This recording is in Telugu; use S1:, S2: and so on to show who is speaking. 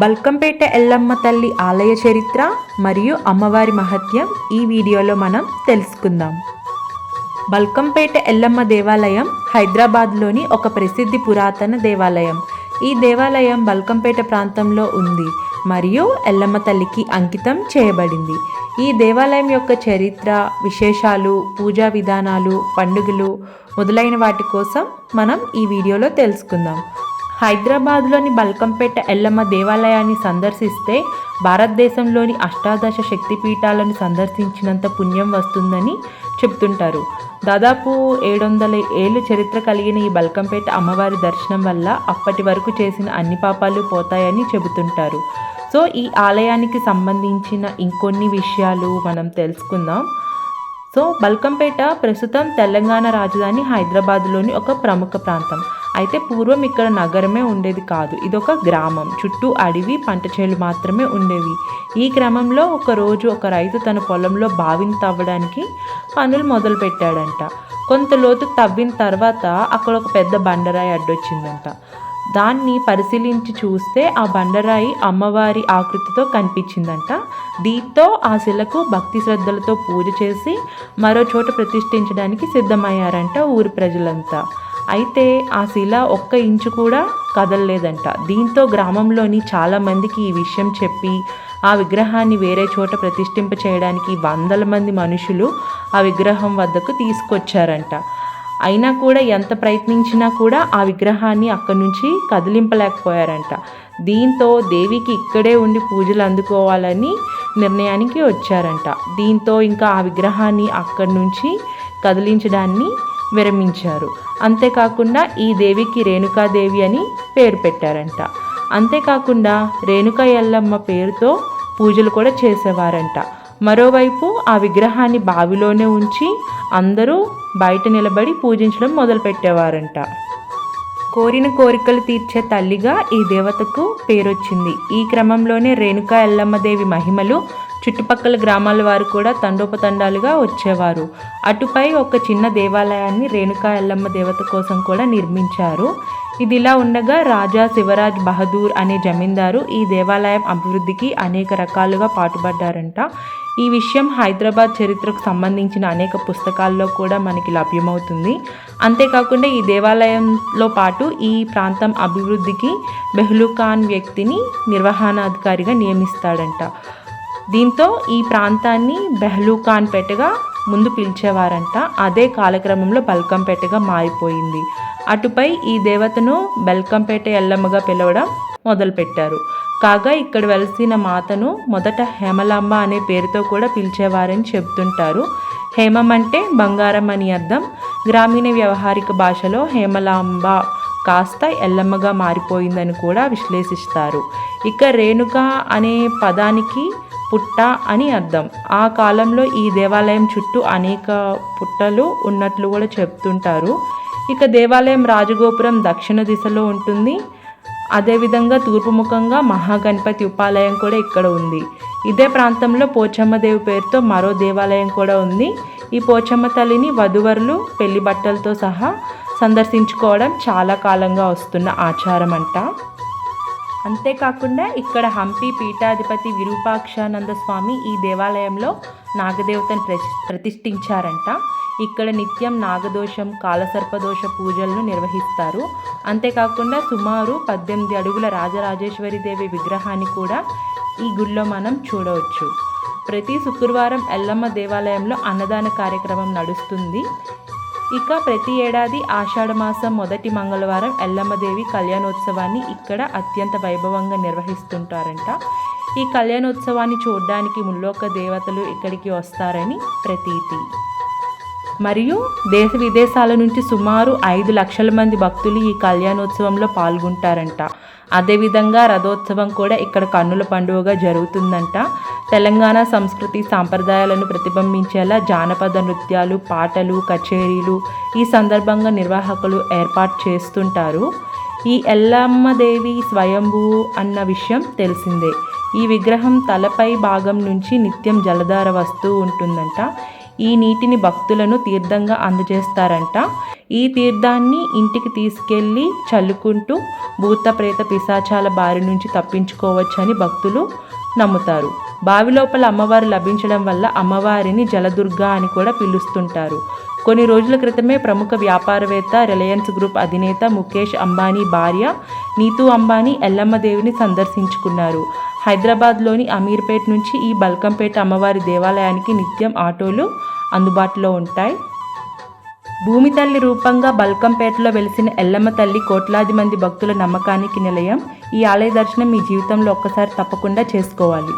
S1: బల్కంపేట ఎల్లమ్మ తల్లి ఆలయ చరిత్ర మరియు అమ్మవారి మహత్యం ఈ వీడియోలో మనం తెలుసుకుందాం. బల్కంపేట ఎల్లమ్మ దేవాలయం హైదరాబాద్లోని ఒక ప్రసిద్ధి పురాతన దేవాలయం. ఈ దేవాలయం బల్కంపేట ప్రాంతంలో ఉంది మరియు ఎల్లమ్మ తల్లికి అంకితం చేయబడింది. ఈ దేవాలయం యొక్క చరిత్ర విశేషాలు పూజా విధానాలు పండుగలు మొదలైన వాటి కోసం మనం ఈ వీడియోలో తెలుసుకుందాం. హైదరాబాద్లోని బల్కంపేట ఎల్లమ్మ దేవాలయాన్ని సందర్శిస్తే భారతదేశంలోని అష్టాదశ శక్తిపీఠాలను సందర్శించినంత పుణ్యం వస్తుందని చెప్తుంటారు దాదాపు ఏడు వందల ఏళ్ళు చరిత్ర కలిగిన ఈ బల్కంపేట అమ్మవారి దర్శనం వల్ల అప్పటి వరకు చేసిన అన్ని పాపాలు పోతాయని చెబుతుంటారు. సో ఈ ఆలయానికి సంబంధించిన ఇంకొన్ని విషయాలు మనం తెలుసుకుందాం. సో బల్కంపేట ప్రస్తుతం తెలంగాణ రాజధాని హైదరాబాద్లోని ఒక ప్రముఖ ప్రాంతం. అయితే పూర్వం ఇక్కడ నగరమే ఉండేది కాదు. ఇది ఒక గ్రామం. చుట్టూ అడవి పంట చేలు మాత్రమే ఉండేవి. ఈ క్రమంలో ఒక రోజు ఒక రైతు తన పొలంలో బావిని తవ్వడానికి పనులు మొదలు పెట్టాడంట కొంత లోతు తవ్విన తర్వాత అక్కడ ఒక పెద్ద బండరాయి అడ్డొచ్చిందంట. దాన్ని పరిశీలించి చూస్తే ఆ బండరాయి అమ్మవారి ఆకృతితో కనిపించిందంట. దీంతో ఆ శిలకు భక్తి శ్రద్ధలతో పూజ చేసి మరో చోట ప్రతిష్ఠించడానికి సిద్ధమయ్యారంట ఊరి ప్రజలంతా. అయితే ఆ శిల ఒక్క ఇంచు కూడా కదలలేదంట. దీంతో గ్రామంలోని చాలామందికి ఈ విషయం చెప్పి ఆ విగ్రహాన్ని వేరే చోట ప్రతిష్ఠింప చేయడానికి వందల మంది మనుషులు ఆ విగ్రహం వద్దకు తీసుకొచ్చారంట. అయినా కూడా ఎంత ప్రయత్నించినా కూడా ఆ విగ్రహాన్ని అక్కడి నుంచి కదిలింపలేకపోయారంట. దీంతో దేవికి ఇక్కడే ఉండి పూజలు అందుకోవాలని నిర్ణయానికి వచ్చారంట. దీంతో ఇంకా ఆ విగ్రహాన్ని అక్కడి నుంచి కదిలించడాన్ని విరమించారు. అంతేకాకుండా ఈ దేవికి రేణుకాదేవి అని పేరు పెట్టారంట. అంతేకాకుండా రేణుకా ఎల్లమ్మ పేరుతో పూజలు కూడా చేసేవారంట. మరోవైపు ఆ విగ్రహాన్ని బావిలోనే ఉంచి అందరూ బయట నిలబడి పూజించడం మొదలుపెట్టేవారంట. కోరిన కోరికలు తీర్చే తల్లిగా ఈ దేవతకు పేరొచ్చింది. ఈ క్రమంలోనే రేణుకా ఎల్లమ్మదేవి మహిమలు చుట్టుపక్కల గ్రామాల వారు కూడా తండోపతండాలుగా వచ్చేవారు. అటుపై ఒక చిన్న దేవాలయాన్ని రేణుకా ఎల్లమ్మ దేవత కోసం కూడా నిర్మించారు. ఇదిలా ఉండగా రాజా శివరాజ్ బహదూర్ అనే జమీందారు ఈ దేవాలయం అభివృద్ధికి అనేక రకాలుగా పాటుపడ్డారంట. ఈ విషయం హైదరాబాద్ చరిత్రకు సంబంధించిన అనేక పుస్తకాల్లో కూడా మనకి లభ్యమవుతుంది. అంతేకాకుండా ఈ దేవాలయంలో పాటు ఈ ప్రాంతం అభివృద్ధికి బెహ్లూ ఖాన్ వ్యక్తిని నిర్వహణాధికారిగా నియమిస్తాడంట. దీంతో ఈ ప్రాంతాన్ని బెహ్లూఖాన్ పేటగా ముందు పిలిచేవారంట. అదే కాలక్రమంలో బల్కంపేటగా మారిపోయింది. అటుపై ఈ దేవతను బెల్కంపేట ఎల్లమ్మగా పిలవడం మొదలుపెట్టారు. కాగా ఇక్కడ వెలసిన మాతను మొదట హేమలాంబ అనే పేరుతో కూడా పిలిచేవారని చెబుతుంటారు. హేమం అంటే బంగారం అని అర్థం. గ్రామీణ వ్యవహారిక భాషలో హేమలాంబ కాస్త ఎల్లమ్మగా మారిపోయిందని కూడా విశ్లేషిస్తారు. ఇక రేణుక అనే పదానికి పుట్ట అని అర్థం. ఆ కాలంలో ఈ దేవాలయం చుట్టూ అనేక పుట్టలు ఉన్నట్లు కూడా చెప్తుంటారు ఇక దేవాలయం రాజగోపురం దక్షిణ దిశలో ఉంటుంది. అదేవిధంగా తూర్పు ముఖంగా మహాగణపతి ఉపాలయం కూడా ఇక్కడ ఉంది. ఇదే ప్రాంతంలో పోచమ్మదేవి పేరుతో మరో దేవాలయం కూడా ఉంది. ఈ పోచమ్మ తల్లిని వధువరులు పెళ్ళి బట్టలతో సహా సందర్శించుకోవడం చాలా కాలంగా వస్తున్న ఆచారం అంట అంతేకాకుండా ఇక్కడ హంపి పీఠాధిపతి విరూపాక్షానంద స్వామి ఈ దేవాలయంలో నాగదేవతను ప్రతిష్ఠించారంట. ఇక్కడ నిత్యం నాగదోషం కాలసర్పదోష పూజలను నిర్వహిస్తారు. అంతేకాకుండా సుమారు పద్దెనిమిది అడుగుల రాజరాజేశ్వరి దేవి విగ్రహాన్ని కూడా ఈ గుళ్ళో మనం చూడవచ్చు. ప్రతి శుక్రవారం ఎల్లమ్మ దేవాలయంలో అన్నదాన కార్యక్రమం నడుస్తుంది. ఇక ప్రతి ఏడాది ఆషాఢమాసం మొదటి మంగళవారం ఎల్లమ్మదేవి కళ్యాణోత్సవాన్ని ఇక్కడ అత్యంత వైభవంగా నిర్వహిస్తుంటారంట. ఈ కళ్యాణోత్సవాన్ని చూడడానికి ముల్లోక దేవతలు ఇక్కడికి వస్తారని ప్రతీతి. మరియు దేశ విదేశాల నుంచి సుమారు ఐదు లక్షల మంది భక్తులు ఈ కళ్యాణోత్సవంలో పాల్గొంటారంట. అదేవిధంగా రథోత్సవం కూడా ఇక్కడ కన్నుల పండుగగా జరుగుతుందంట. తెలంగాణ సంస్కృతి సాంప్రదాయాలను ప్రతిబింబించేలా జానపద నృత్యాలు పాటలు కచేరీలు ఈ సందర్భంగా నిర్వాహకులు ఏర్పాటు చేస్తుంటారు. ఈ ఎల్లమ్మదేవి స్వయంభూ అన్న విషయం తెలిసిందే. ఈ విగ్రహం తలపై భాగం నుంచి నిత్యం జలధార వస్తూ ఉంటుందంట. ఈ నీటిని భక్తులను తీర్థంగా అందజేస్తారంట. ఈ తీర్థాన్ని ఇంటికి తీసుకెళ్ళి చల్లుకుంటూ భూత ప్రేత పిశాచాల బారి నుంచి తప్పించుకోవచ్చని భక్తులు నమ్ముతారు. బావి లోపల అమ్మవారు లభించడం వల్ల అమ్మవారిని జలదుర్గ అని కూడా పిలుస్తుంటారు. కొన్ని రోజుల క్రితమే ప్రముఖ వ్యాపారవేత్త రిలయన్స్ గ్రూప్ అధినేత ముఖేష్ అంబానీ భార్య నీతూ అంబానీ ఎల్లమ్మదేవిని సందర్శించుకున్నారు. హైదరాబాద్లోని అమీర్పేట్ నుంచి ఈ బల్కంపేట అమ్మవారి దేవాలయానికి నిత్యం ఆటోలు అందుబాటులో ఉంటాయి. భూమి తల్లి రూపంగా బల్కంపేటలో వెలిసిన ఎల్లమ్మ తల్లి కోట్లాది మంది భక్తుల నమ్మకానికి నిలయం. ఈ ఆలయ దర్శనం మీ జీవితంలో ఒక్కసారి తప్పకుండా చేసుకోవాలి.